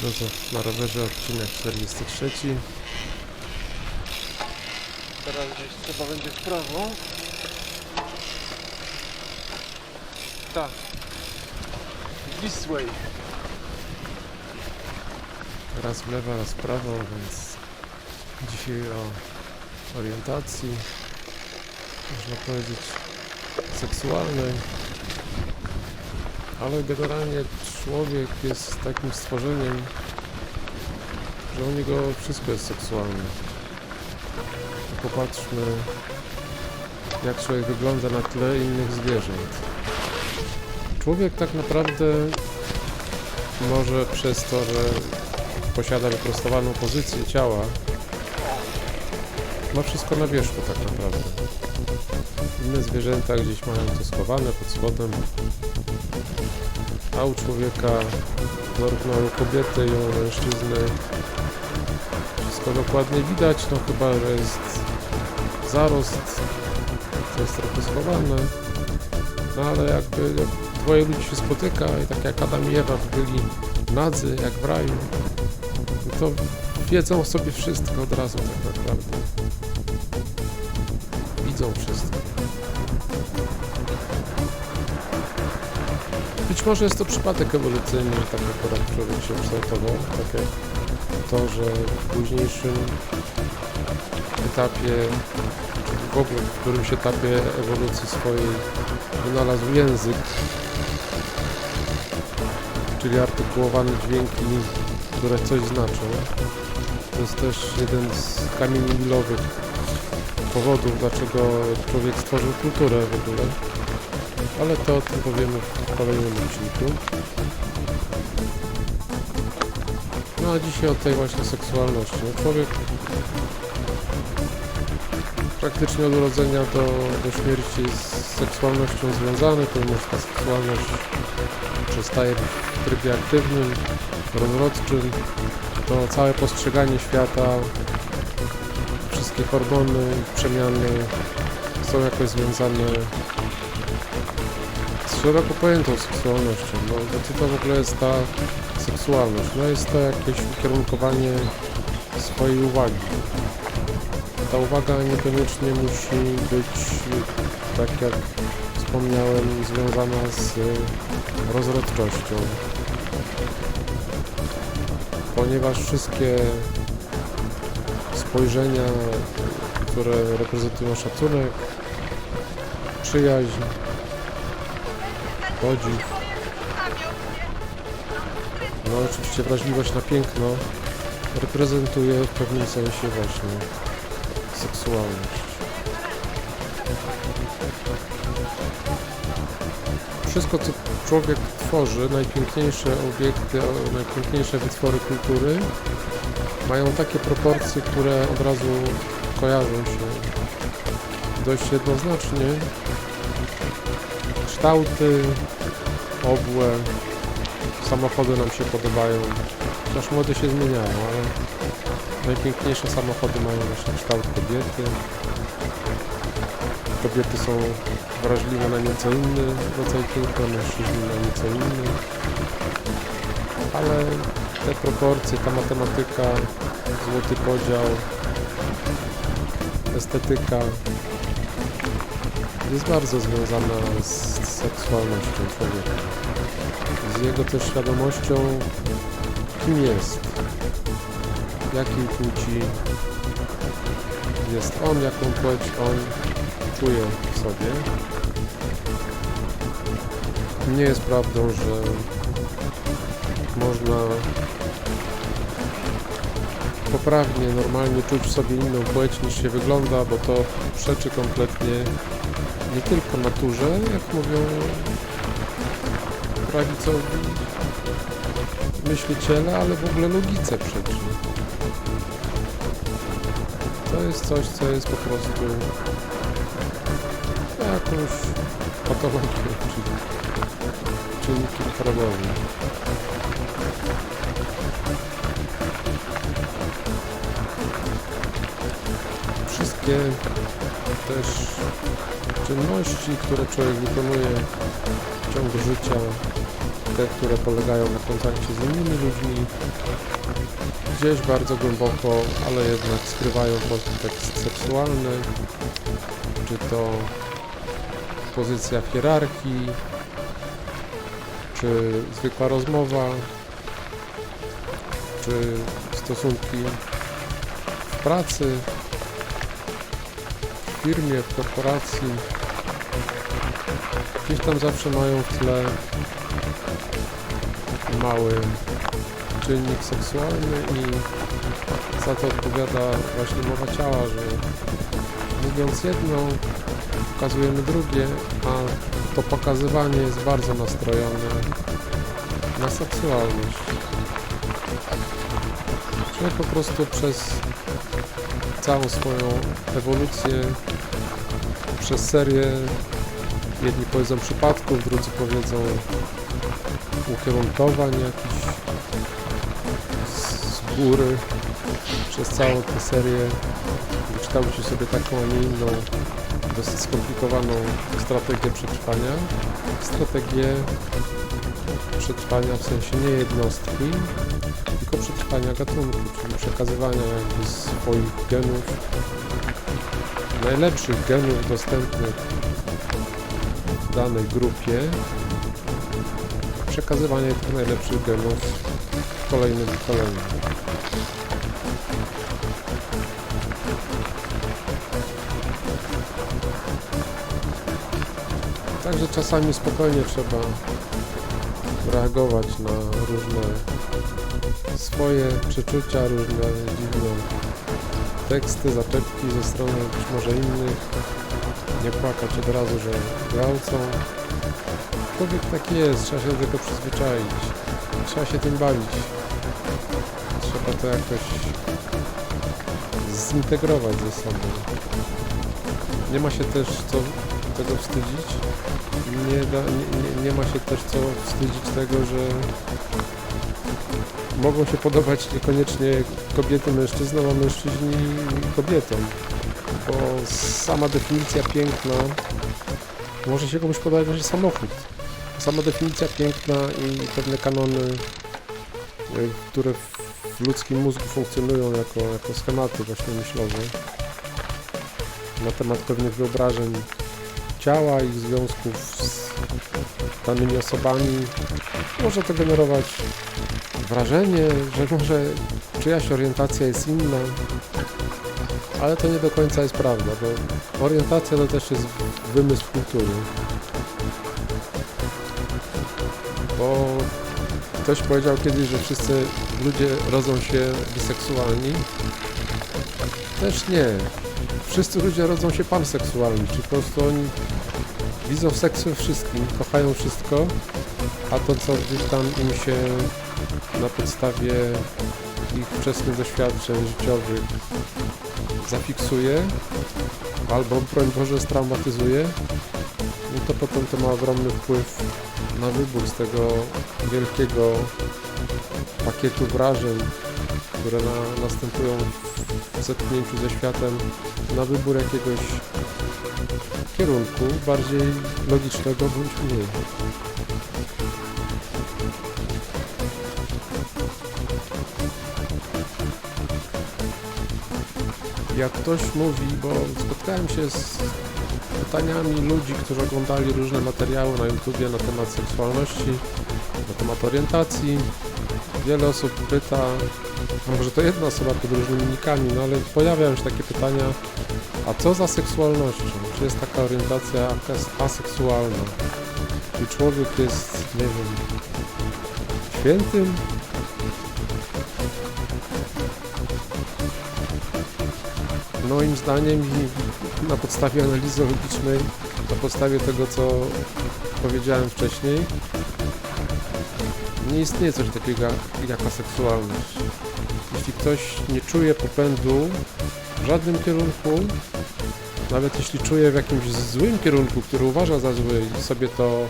Filozof na rowerze, odcinek 43. Teraz gdzieś trzeba będzie w prawo. Tak. This way. Raz w lewo, raz w prawo, więc dzisiaj o orientacji, można powiedzieć, seksualnej. Ale generalnie człowiek jest takim stworzeniem, że u niego wszystko jest seksualne. Popatrzmy, jak człowiek wygląda na tle innych zwierząt. Człowiek tak naprawdę może przez to, że posiada wyprostowaną pozycję ciała, ma wszystko na wierzchu tak naprawdę. Inne zwierzęta gdzieś mają to schowane pod spodem, u człowieka, zarówno kobiety, jak i mężczyzny, wszystko dokładnie widać, no chyba, że jest zarost, co jest trochę schowane, no ale jakby jak dwoje ludzi się spotyka i tak jak Adam i Ewa byli nadzy, jak w raju, to wiedzą o sobie wszystko od razu tak naprawdę. Być może jest to przypadek ewolucyjny, że tak akurat człowiek się kształtował, to, że w późniejszym etapie, w ogóle w którymś etapie ewolucji swojej wynalazł język, czyli artykułowane dźwięki, które coś znaczą. To jest też jeden z kamieni milowych powodów, dlaczego człowiek stworzył kulturę w ogóle. Ale to o tym powiemy w kolejnym odcinku. No a dzisiaj o tej właśnie seksualności. No człowiek praktycznie od urodzenia do, do śmierci z seksualnością związany, ponieważ ta seksualność przestaje być w trybie aktywnym, rozrodczym. To całe postrzeganie świata, wszystkie hormony, przemiany są jakoś związane szeroko pojętą seksualnością. No, no co to w ogóle jest ta seksualność? No jest to jakieś ukierunkowanie swojej uwagi. Ta uwaga niekoniecznie musi być, tak jak wspomniałem, związana z rozrodczością. Ponieważ wszystkie spojrzenia, które reprezentują szacunek, przyjaźń, podziw, no oczywiście wrażliwość na piękno reprezentuje w pewnym sensie właśnie seksualność. Wszystko, co człowiek tworzy, najpiękniejsze obiekty, najpiękniejsze wytwory kultury, mają takie proporcje, które od razu kojarzą się dość jednoznacznie. Kształty, obłe, samochody nam się podobają. Chociaż młode się zmieniają, ale najpiękniejsze samochody mają właśnie kształt kobiety. Kobiety są wrażliwe na nieco inny rodzaj piękna, mężczyźni na nieco inny. Ale te proporcje, ta matematyka, złoty podział, estetyka jest bardzo związana z seksualnością człowieka. Z jego też świadomością, kim jest, jakiej płci jest on, jaką płeć on czuje w sobie. Nie jest prawdą, że można poprawnie, normalnie czuć w sobie inną płeć niż się wygląda, bo to przeczy kompletnie nie tylko naturze, jak mówią prawicowi myśliciele, ale w ogóle logice przeczy. To jest coś, co jest po prostu jakąś patologią, czyli czynnikiem chorobowym. Wszystkie też czynności, które człowiek wykonuje w ciągu życia, te, które polegają na kontakcie z innymi ludźmi, gdzieś bardzo głęboko, ale jednak skrywają kontekst seksualny, czy to pozycja w hierarchii, czy zwykła rozmowa, czy stosunki w pracy, w firmie, w korporacji. Gdzieś tam zawsze mają w tle mały czynnik seksualny i za to odpowiada właśnie mowa ciała, że mówiąc jedno, pokazujemy drugie, a to pokazywanie jest bardzo nastrojone na seksualność. Człowiek po prostu przez całą swoją ewolucję, przez serię, jedni powiedzą przypadków, drudzy powiedzą ukierunkowań jakichś z- góry, przez całą tę serię wykształcił sobie taką, a nie inną dosyć skomplikowaną strategię przetrwania. Strategię przetrwania w sensie nie jednostki, tylko przetrwania gatunku, czyli przekazywania jakby swoich genów, najlepszych genów dostępnych w danej grupie, przekazywania tych najlepszych genów kolejnym pokoleniom. Także czasami spokojnie trzeba reagować na różne swoje przeczucia, różne dziwne teksty, zaczepki ze strony być może innych. Nie płakać od razu, że gwałcą. Człowiek taki jest, trzeba się do tego przyzwyczaić. Trzeba się tym bawić. Trzeba to jakoś zintegrować ze sobą. Nie ma się też co tego wstydzić. Nie, da, nie, nie, ma się też co wstydzić tego, że mogą się podobać niekoniecznie kobiety mężczyznom, a mężczyźni kobietom. Bo sama definicja piękna może się komuś podobać właśnie samochód. Sama definicja piękna i pewne kanony, y, które w ludzkim mózgu funkcjonują jako, jako schematy właśnie myślowe na temat pewnych wyobrażeń ciała, ich związków z danymi osobami. Może to generować wrażenie, że może czyjaś orientacja jest inna, ale to nie do końca jest prawda, bo orientacja to też jest wymysł kultury. Bo ktoś powiedział kiedyś, że wszyscy ludzie rodzą się biseksualni. Też nie. Wszyscy ludzie rodzą się panseksualni, czy po prostu oni widzą seks we wszystkim, kochają wszystko, a to co gdzieś tam im się na podstawie ich wczesnych doświadczeń życiowych zafiksuje albo broń Boże straumatyzuje, no to potem to ma ogromny wpływ na wybór z tego wielkiego pakietu wrażeń, które na, następują zetknięciu ze światem, na wybór jakiegoś kierunku, bardziej logicznego bądź mniej. Jak ktoś mówi, bo spotkałem się z pytaniami ludzi, którzy oglądali różne materiały na YouTubie na temat seksualności, na temat orientacji. Wiele osób pyta, a może to jedna osoba pod różnymi nikami, no ale pojawiają się takie pytania, a co za seksualnością? Czy jest taka orientacja aseksualna? Czy człowiek jest, nie wiem, świętym? Moim zdaniem i na podstawie analizy logicznej, na podstawie tego, co powiedziałem wcześniej, nie istnieje coś takiego jak aseksualność. Jeśli ktoś nie czuje popędu w żadnym kierunku, nawet jeśli czuje w jakimś złym kierunku, który uważa za zły i sobie to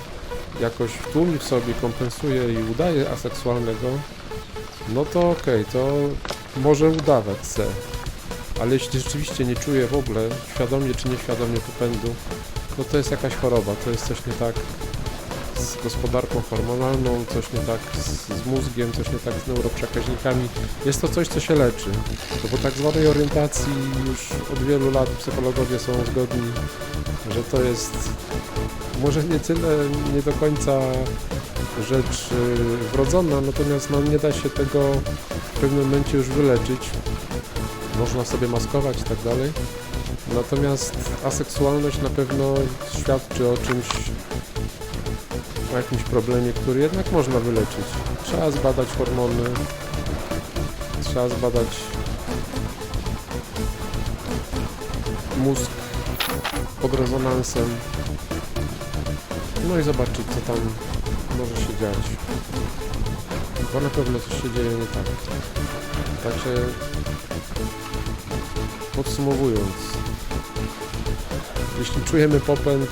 jakoś tłumi w sobie, kompensuje i udaje aseksualnego, no to okej, to może udawać se. Ale jeśli rzeczywiście nie czuje w ogóle, świadomie czy nieświadomie popędu, no to jest jakaś choroba, to jest coś nie tak z gospodarką hormonalną, coś nie tak z, z mózgiem, coś nie tak z neuroprzekaźnikami. Jest to coś, co się leczy. To po tak zwanej orientacji już od wielu lat psychologowie są zgodni, że to jest może nie tyle, nie do końca rzecz y, wrodzona, natomiast no, nie da się tego w pewnym momencie już wyleczyć. Można sobie maskować i tak dalej. Natomiast aseksualność na pewno świadczy o czymś, o jakimś problemie, który jednak można wyleczyć. Trzeba zbadać hormony, trzeba zbadać mózg pod rezonansem, no i zobaczyć, co tam może się dziać. Bo na pewno coś się dzieje nie tak. Także podsumowując, jeśli czujemy popęd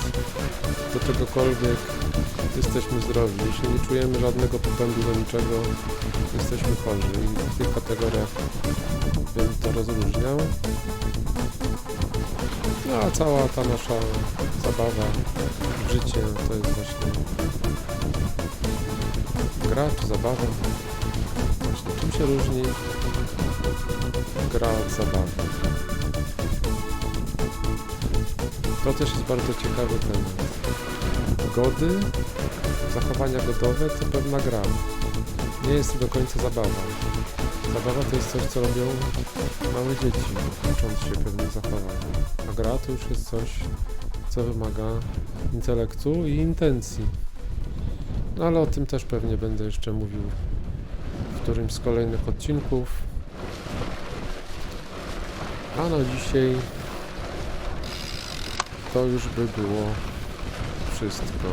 do czegokolwiek, jesteśmy zdrowi. Jeśli nie czujemy żadnego popędu do niczego, jesteśmy chorzy. I w tych kategoriach bym to rozróżniał. No a cała ta nasza zabawa, życie to jest właśnie gra czy zabawa. Właśnie czym się różni gra od zabawy? To też jest bardzo ciekawy temat. Gody, zachowania godowe to pewna gra. Nie jest to do końca zabawa. Zabawa to jest coś, co robią małe dzieci, ucząc się pewnych zachowań. A gra to już jest coś, co wymaga intelektu i intencji. No ale o tym też pewnie będę jeszcze mówił w którymś z kolejnych odcinków. A na dzisiaj to już by było wszystko.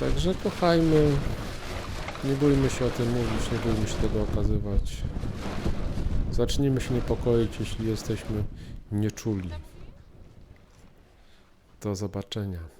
Także kochajmy, nie bójmy się o tym mówić, nie bójmy się tego okazywać. Zacznijmy się niepokoić, jeśli jesteśmy nieczuli. Do zobaczenia.